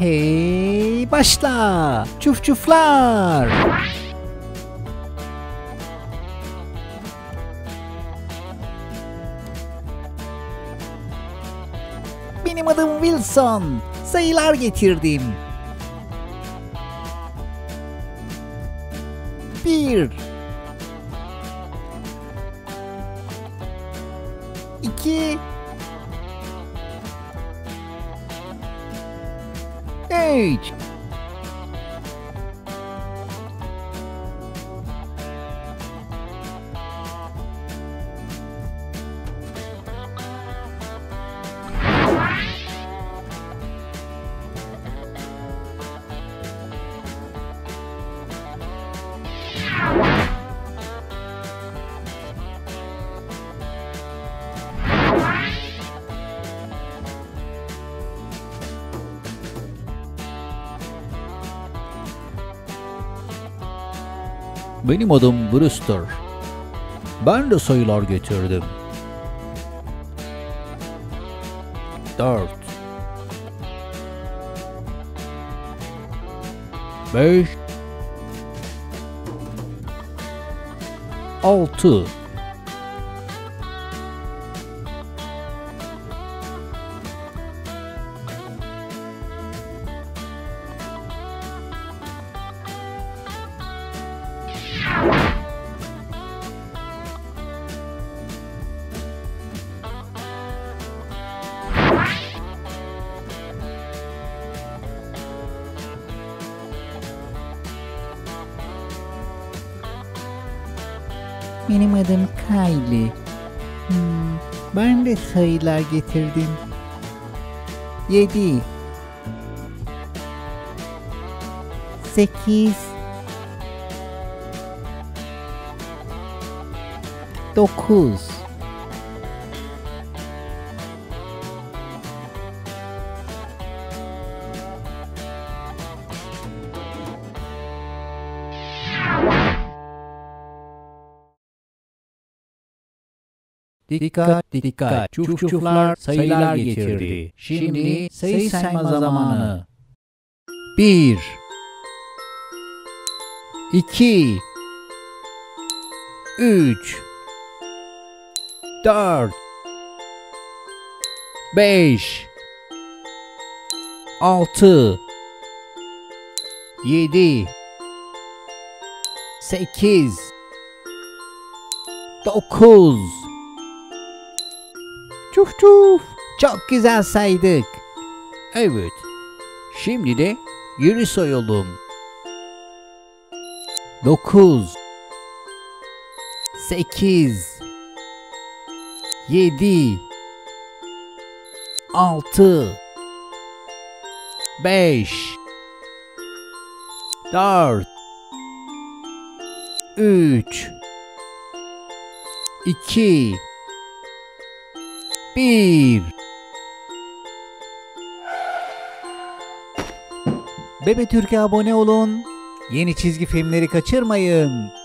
Hey başla. Çuf çuflar. Benim adım Wilson. Sayılar getirdim. Bir. İki. age. Benim adım Brewster. Ben de sayılar getirdim. Dört. Beş. Altı. Benim adım Kylie. Hmm, ben de sayılar getirdim. Yedi. Sekiz. Dokuz. Dikkat dikkat. Çuf çuflar sayılar getirdi. Şimdi sayı sayma zamanı. 1 2 3 4 5 6 7 8 9 Çuf çuf. Çok güzel saydık. Evet. Şimdi de geri sayalım. 9 8 7 6 5 4 3 2 bir. Bebe Türk'e abone olun. Yeni çizgi filmleri kaçırmayın.